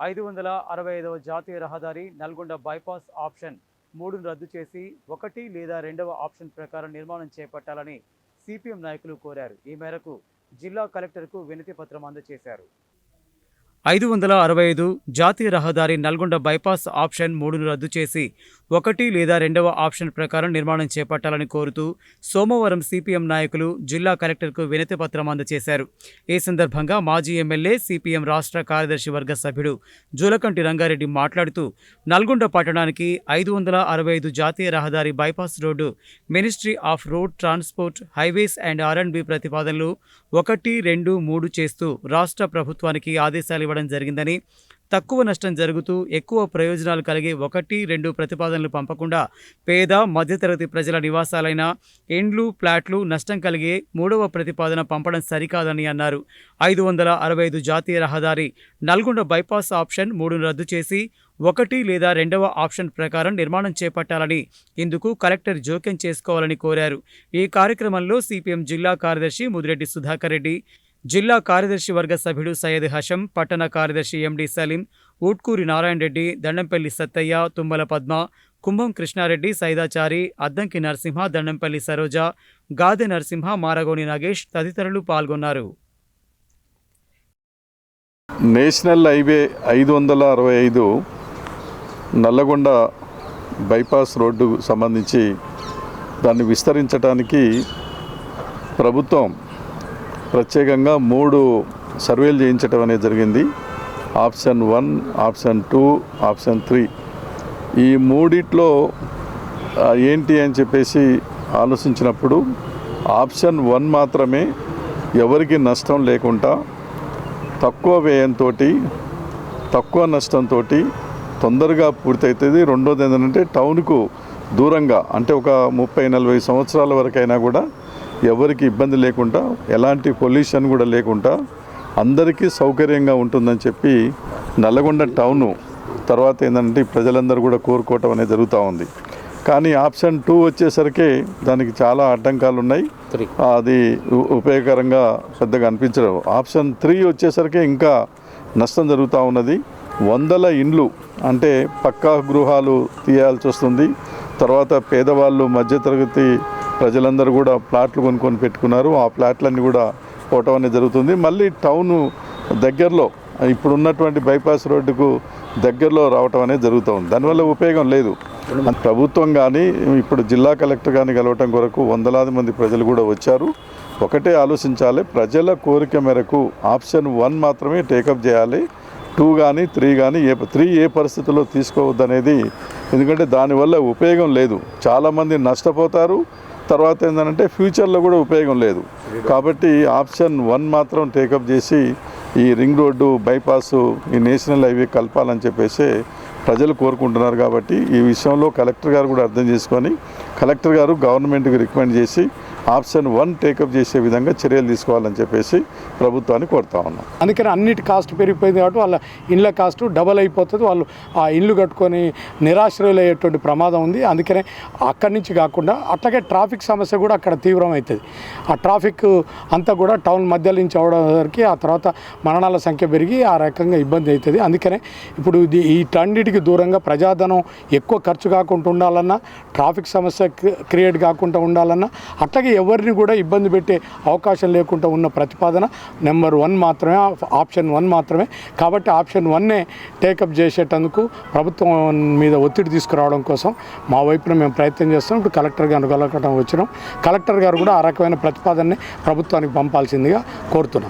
ఐదు వందల అరవై ఐదవ జాతీయ రహదారి నల్గొండ బైపాస్ ఆప్షన్ మూడును రద్దు చేసి ఒకటి లేదా రెండవ ఆప్షన్ ప్రకారం నిర్మాణం చేపట్టాలని సిపిఎం నాయకులు కోరారు. ఈ మేరకు జిల్లా కలెక్టర్కు వినతి పత్రం అందజేశారు. ఐదు వందల అరవై ఐదు జాతీయ రహదారి నల్గొండ బైపాస్ ఆప్షన్ మూడును రద్దు చేసి ఒకటి లేదా రెండవ ఆప్షన్ ప్రకారం నిర్మాణం చేపట్టాలని కోరుతూ సోమవారం సిపిఎం నాయకులు జిల్లా కలెక్టర్కు వినతి పత్రం అందజేశారు. ఈ సందర్భంగా మాజీ ఎమ్మెల్యే సిపిఎం రాష్ట్ర కార్యదర్శి వర్గ సభ్యుడు జూలకంటి రంగారెడ్డి మాట్లాడుతూ నల్గొండ పట్టణానికి ఐదు వందల అరవై ఐదు జాతీయ రహదారి bypass road ministry of road transport highways and R and B ప్రతిపాదనలు ఒకటి రెండు మూడు చేస్తూ రాష్ట్ర ప్రభుత్వానికి ఆదేశాలు ఇవ్వడం జరిగిందని తక్కువ నష్టం జరుగుతూ ఎక్కువ ప్రయోజనాలు కలిగే ఒకటి రెండు ప్రతిపాదనలు పంపకుండా పేద మధ్యతరగతి ప్రజల నివాసాలైన ఇండ్లు ప్లాట్లు నష్టం కలిగే మూడవ ప్రతిపాదన పంపడం సరికాదని అన్నారు. ఐదు వందల అరవై ఐదు జాతీయ రహదారి నల్గొండ బైపాస్ ఆప్షన్ మూడును రద్దు చేసి ఒకటి లేదా రెండవ ఆప్షన్ ప్రకారం నిర్మాణం చేపట్టాలని ఇందుకు కలెక్టర్ జోక్యం చేసుకోవాలని కోరారు. ఈ కార్యక్రమంలో సిపిఎం జిల్లా కార్యదర్శి ముదిరెడ్డి సుధాకర్ రెడ్డి జిల్లా కార్యదర్శి వర్గ సభ్యుడు సయ్యద్ హషం పట్టణ కార్యదర్శి ఎండి సలీం ఊట్కూరి నారాయణ రెడ్డి దండంపల్లి సత్తయ్య తుమ్మల పద్మ కుంభం కృష్ణారెడ్డి సైదాచారి అద్దంకి నరసింహ దండంపల్లి సరోజ గాదె నరసింహ మారగోని నాగేష్ తదితరులు పాల్గొన్నారు. నేషనల్ హైవే ఐదు వందల అరవై ఐదు నల్లగొండ బైపాస్ రోడ్డు సంబంధించి దాన్ని విస్తరించడానికి ప్రభుత్వం ప్రత్యేకంగా మూడు సర్వేలు చేయించడం అనేది జరిగింది. Option one option two option three. ఈ మూడిట్లో ఏంటి అని చెప్పేసి ఆలోచించినప్పుడు ఆప్షన్ వన్ మాత్రమే ఎవరికి నష్టం లేకుండా తక్కువ వ్యయంతో తక్కువ నష్టంతో తొందరగా పూర్తవుతుంది రెండోది ఏంటంటే టౌన్కు దూరంగా అంటే ఒక ముప్పై నలభై సంవత్సరాల వరకైనా కూడా ఎవరికి ఇబ్బంది లేకుండా ఎలాంటి పొల్యూషన్ కూడా లేకుండా అందరికీ సౌకర్యంగా ఉంటుందని చెప్పి నల్లగొండ టౌను తర్వాత ఏంటంటే ప్రజలందరూ కూడా కోరుకోవటం అనేది జరుగుతూ ఉంది. కానీ ఆప్షన్ టూ వచ్చేసరికి దానికి చాలా అడ్డంకాలు ఉన్నాయి. అది ఉపయోగకరంగా పెద్దగా అనిపించడం. ఆప్షన్ త్రీ వచ్చేసరికి ఇంకా నష్టం జరుగుతూ ఉన్నది. వందల ఇండ్లు అంటే పక్కా గృహాలు తీయాల్సి వస్తుంది. తర్వాత పేదవాళ్ళు మధ్యతరగతి ప్రజలందరూ కూడా ప్లాట్లు కొనుక్కొని పెట్టుకున్నారు. ఆ ప్లాట్లన్నీ కూడా పోవటం అనేది జరుగుతుంది. మళ్ళీ టౌన్ దగ్గరలో ఇప్పుడు ఉన్నటువంటి బైపాస్ రోడ్డుకు దగ్గరలో రావటం అనేది జరుగుతూ ఉంది. దానివల్ల ఉపయోగం లేదు. ప్రభుత్వం కానీ ఇప్పుడు జిల్లా కలెక్టర్ కానీ కలవటం కొరకు వందలాది మంది ప్రజలు కూడా వచ్చారు. ఒకటే ఆలోచించాలి. ప్రజల కోరిక మేరకు ఆప్షన్ వన్ మాత్రమే టేకప్ చేయాలి. టూ కానీ త్రీ కానీ ఏ త్రీ ఏ పరిస్థితుల్లో తీసుకోవద్దు అనేది ఎందుకంటే దానివల్ల ఉపయోగం లేదు. చాలామంది నష్టపోతారు. తర్వాత ఏంటంటే ఫ్యూచర్లో కూడా ఉపయోగం లేదు. కాబట్టి ఆప్షన్ వన్ మాత్రం టేకప్ చేసి ఈ రింగ్ రోడ్డు బైపాస్ ఈ నేషనల్ హైవే కలపాలని చెప్పేసి ప్రజలు కోరుకుంటున్నారు కాబట్టి ఈ విషయంలో కలెక్టర్ గారు కూడా అర్థం చేసుకొని కలెక్టర్ గారు గవర్నమెంట్కి రికమెండ్ చేసి ఆప్షన్ వన్ టేకప్ చేసే విధంగా చర్యలు తీసుకోవాలని చెప్పేసి ప్రభుత్వాన్ని కోరుతా ఉన్నాం. అందుకని అన్నిటి కాస్ట్ పెరిగిపోయింది కాబట్టి వాళ్ళ ఇండ్ల కాస్ట్ డబల్ అయిపోతుంది. వాళ్ళు ఆ ఇల్లు కట్టుకొని నిరాశ్రయులు అయ్యేటువంటి ప్రమాదం ఉంది. అందుకనే అక్కడి నుంచి కాకుండా అట్లాగే ట్రాఫిక్ సమస్య కూడా అక్కడ తీవ్రమవుతుంది. ఆ ట్రాఫిక్ అంతా కూడా టౌన్ మధ్య నుంచి అవడానికి ఆ తర్వాత మరణాల సంఖ్య పెరిగి ఆ రకంగా ఇబ్బంది అవుతుంది. అందుకనే ఇప్పుడు ఇది ఈ టన్నిటికి దూరంగా ప్రజాధనం ఎక్కువ ఖర్చు కాకుండా ఉండాలన్నా ట్రాఫిక్ సమస్య క్రి- క్రియేట్ కాకుండా ఉండాలన్నా అట్లాగే ఎవరిని కూడా ఇబ్బంది పెట్టే అవకాశం లేకుండా ఉన్న ప్రతిపాదన నెంబర్ వన్ మాత్రమే ఆప్షన్ వన్ మాత్రమే. కాబట్టి ఆప్షన్ వన్నే టేకప్ చేసేటందుకు ప్రభుత్వం మీద ఒత్తిడి తీసుకురావడం కోసం మా వైపున మేము ప్రయత్నం చేస్తాం ఇప్పుడు కలెక్టర్ గారు కలగటం వచ్చినాం. కలెక్టర్ గారు కూడా ఆ రకమైన ప్రతిపాదనని ప్రభుత్వానికి పంపాల్సిందిగా కోరుతున్నాం.